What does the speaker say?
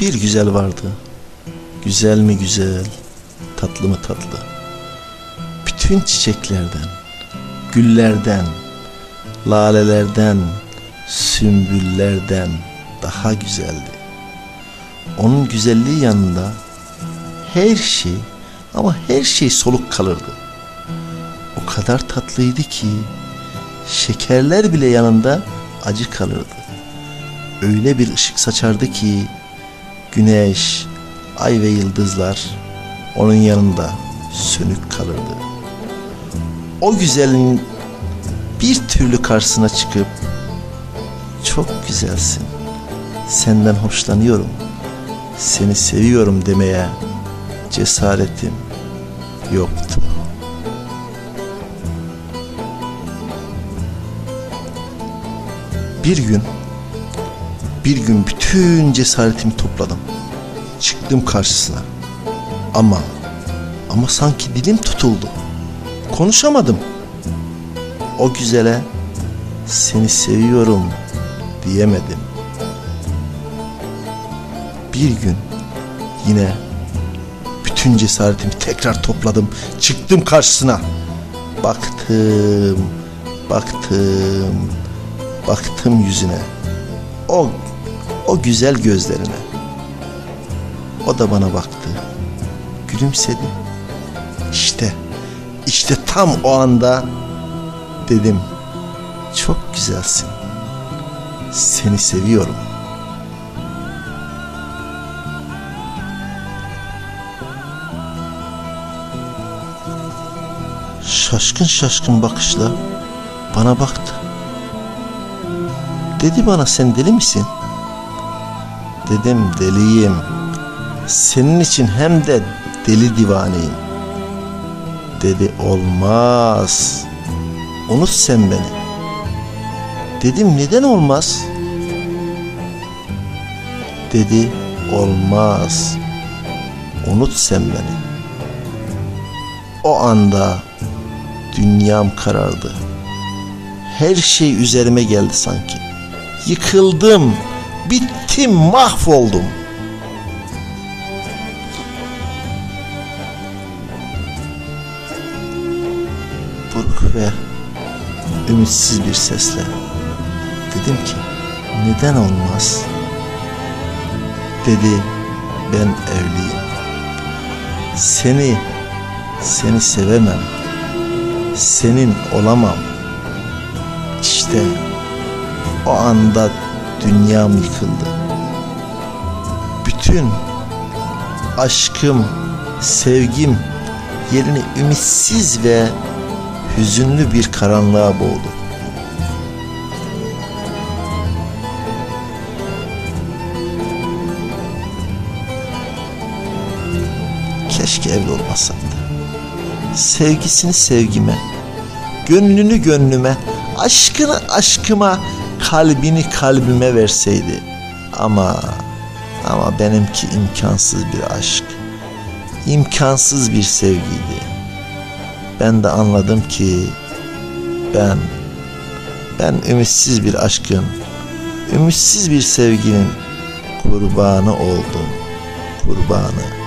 Bir güzel vardı. Güzel mi güzel, tatlı mı tatlı. Bütün çiçeklerden, güllerden, lalelerden, sümbüllerden daha güzeldi. Onun güzelliği yanında her şey ama her şey soluk kalırdı. O kadar tatlıydı ki şekerler bile yanında acı kalırdı. Öyle bir ışık saçardı ki güneş, ay ve yıldızlar onun yanında sönük kalırdı. O güzelin bir türlü karşısına çıkıp çok güzelsin. Senden hoşlanıyorum. Seni seviyorum demeye cesaretim yoktu. Bir gün bir gün bütün cesaretimi topladım. Çıktım karşısına. Ama ama sanki dilim tutuldu. Konuşamadım. O güzele seni seviyorum diyemedim. Bir gün yine bütün cesaretimi tekrar topladım. Çıktım karşısına. Baktım, baktım, baktım yüzüne. O o güzel gözlerine. O da bana baktı. Gülümsedi. İşte, işte tam o anda dedim. Çok güzelsin. Seni seviyorum. Şaşkın şaşkın bakışla bana baktı. Dedi bana sen deli misin? Dedim deliyim. Senin için hem de deli divaneyim. Dedi olmaz. Unut sen beni. Dedim neden olmaz? Dedi olmaz. Unut sen beni. O anda dünyam karardı. Her şey üzerime geldi sanki. Yıkıldım, bittim, mahvoldum. Buruk ve ümitsiz bir sesle dedim ki neden olmaz? Dedi ben evliyim. Seni seni sevemem. Senin olamam. İşte o anda dünyam yıkıldı. Bütün aşkım, sevgim yerini ümitsiz ve hüzünlü bir karanlığa boğdu. Keşke evli olmasam da. Sevgisini sevgime, gönlünü gönlüme, aşkını aşkıma, kalbini kalbime verseydi. Ama ama benimki imkansız bir aşk. imkansız bir sevgiydi. Ben de anladım ki ben ben ümitsiz bir aşkın, ümitsiz bir sevginin kurbanı oldum. Kurbanı.